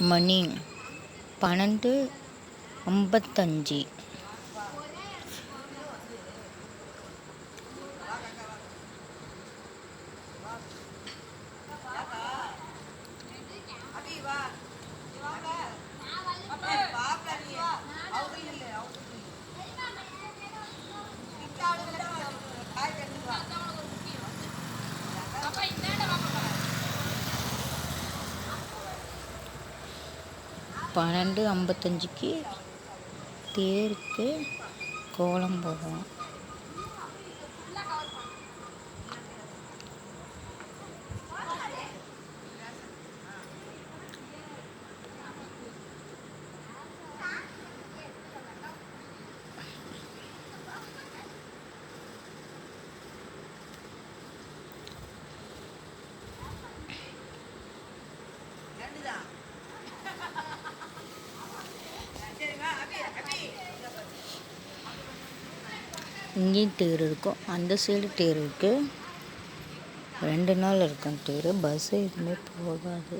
மணி பன்னெண்டு ஐம்பத்தஞ்சு. பன்னெண்டு ஐம்பத்தஞ்சிக்கு தேருக்கு கோலம் போடுவோம் இங்கேயும் தேர் இருக்கும். அந்த சைடு தேர் இருக்குது ரெண்டு நாள் இருக்கும் தேர். பஸ்ஸு எதுவுமே போகாது.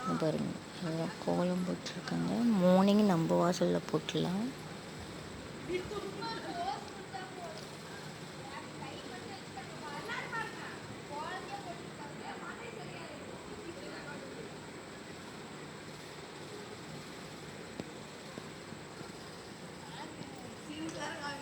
இங்க பாருங்க. எல்லாம் கோலம் போட்டிருக்காங்க. மார்னிங் நம்ம வாசலில் போட்டுடலாம் I don't know.